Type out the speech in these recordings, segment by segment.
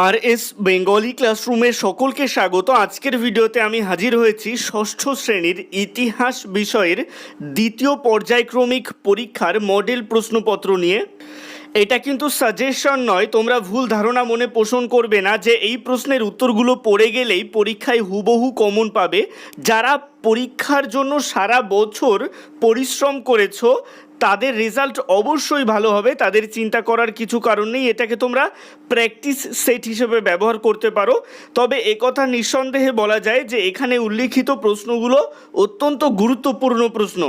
আর S Bengali ক্লাসরুমের সকলকে স্বাগত। আজকের ভিডিওতে আমি হাজির হয়েছি ষষ্ঠ শ্রেণির ইতিহাস বিষয়ের দ্বিতীয় পর্যায়ক্রমিক পরীক্ষার মডেল প্রশ্নপত্র নিয়ে। এটা কিন্তু সাজেশন নয়, তোমরা ভুল ধারণা মনে পোষণ করবে না যে এই প্রশ্নের উত্তরগুলো পড়ে গেলেই পরীক্ষায় হুবহু কমন পাবে। যারা পরীক্ষার জন্য সারা বছর পরিশ্রম করেছ তাদের রেজাল্ট অবশ্যই ভালো হবে, তাদের চিন্তা করার কিছু কারণ নেই, এটাকে তোমরা প্র্যাকটিস সেট হিসেবে ব্যবহার করতে পারো। তবে একথা নিঃসন্দেহে বলা যায় যে, এখানে উল্লিখিত প্রশ্নগুলো অত্যন্ত গুরুত্বপূর্ণ প্রশ্ন।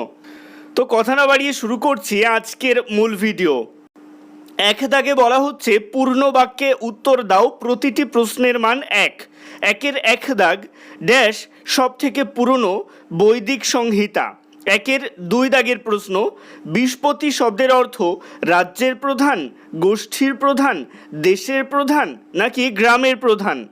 তো কথা না বাড়িয়ে শুরু করছি আজকের মূল ভিডিও এক দাগে বলা হচ্ছে, পূর্ণ বাক্যে উত্তর দাও, প্রতিটি প্রশ্নের মান এক। একের এক দাগ ড্যাশ সব থেকে পুরনো বৈদিক সংহিতা। একের দুই দাগের প্রশ্ন বিশপতি শব্দের অর্থ রাজ্যের প্রধান, গোষ্ঠীর প্রধান, দেশের প্রধান নাকি গ্রামের প্রধান?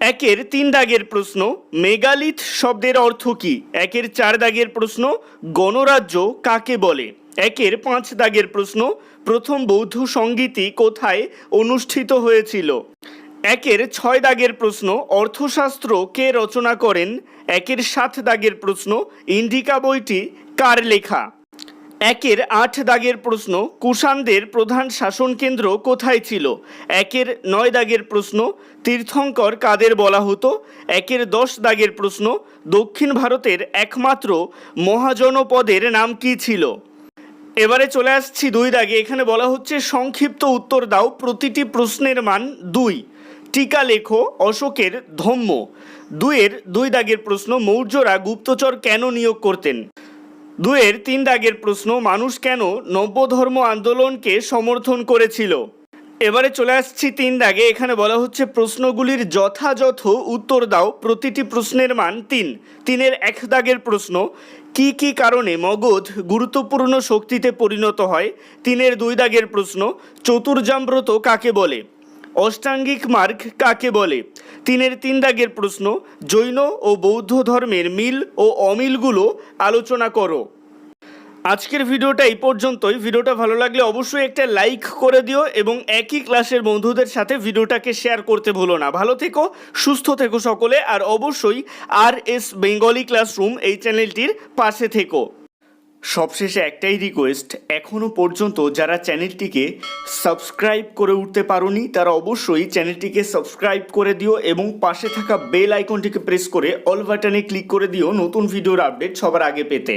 একের তিন দাগের প্রশ্ন, মেগালিথ শব্দের অর্থ কি? একের চার দাগের প্রশ্ন, গণরাজ্য কাকে বলে? একের পাঁচ দাগের প্রশ্ন, প্রথম বৌদ্ধ সঙ্গীতই কোথায় অনুষ্ঠিত হয়েছিল? একের ছয় দাগের প্রশ্ন, অর্থশাস্ত্র কে রচনা করেন? একের সাত দাগের প্রশ্ন, ইন্ডিকা বইটি কার লেখা? একের আট দাগের প্রশ্ন, কুষাণদের প্রধান শাসন কেন্দ্র কোথায় ছিল? একের নয় দাগের প্রশ্ন, তীর্থঙ্কর কাদের বলা হতো? একের দশ দাগের প্রশ্ন, দক্ষিণ ভারতের একমাত্র মহাজনপদের নাম কি ছিল? এবারে চলে আসছি দুই দাগে। এখানে বলা হচ্ছে, সংক্ষিপ্ত উত্তর দাও। প্রতিটি প্রশ্নের মান দুই। টিকা লেখো, অশোকের ধম্ম। দুয়ের দুই দাগের প্রশ্ন, মৌর্যরা গুপ্তচর কেন নিয়োগ করতেন? দুয়ের তিন দাগের প্রশ্ন, মানুষ কেন নব্য ধর্ম আন্দোলনকে সমর্থন করেছিল? এবারে চলে আসছি তিন দাগে। এখানে বলা হচ্ছে, প্রশ্নগুলির যথাযথ উত্তর দাও। প্রতিটি প্রশ্নের মান তিন। তিনের এক দাগের প্রশ্ন কি কি কারণে মগধ গুরুত্বপূর্ণ শক্তিতে পরিণত হয়? তিনের দুই দাগের প্রশ্ন চতুর্জাম্ব্রত কাকে বলে? অষ্টাঙ্গিক মার্গ কাকে বলে? তিনের তিন দাগের প্রশ্ন, জৈন ও বৌদ্ধ ধর্মের মিল ও অমিলগুলো আলোচনা করো। আজকের ভিডিওটা এই পর্যন্তই। ভিডিওটা ভালো লাগলে অবশ্যই একটা লাইক করে দিও এবং একই ক্লাসের বন্ধুদের সাথে ভিডিওটাকে শেয়ার করতে ভুলো না। ভালো থেকো, সুস্থ থেকো সকলে, আর অবশ্যই আর এস বেঙ্গলি ক্লাসরুম এই চ্যানেলটির পাশে থেকো। সবশেষে একটাই রিকোয়েস্ট এখনও পর্যন্ত যারা চ্যানেলটিকে সাবস্ক্রাইব করে উঠতে পারোনি, তারা অবশ্যই চ্যানেলটিকে সাবস্ক্রাইব করে দিও এবং পাশে থাকা বেল আইকনটিকে প্রেস করে অল বাটনে ক্লিক করে দিও নতুন ভিডিওর আপডেট সবার আগে পেতে।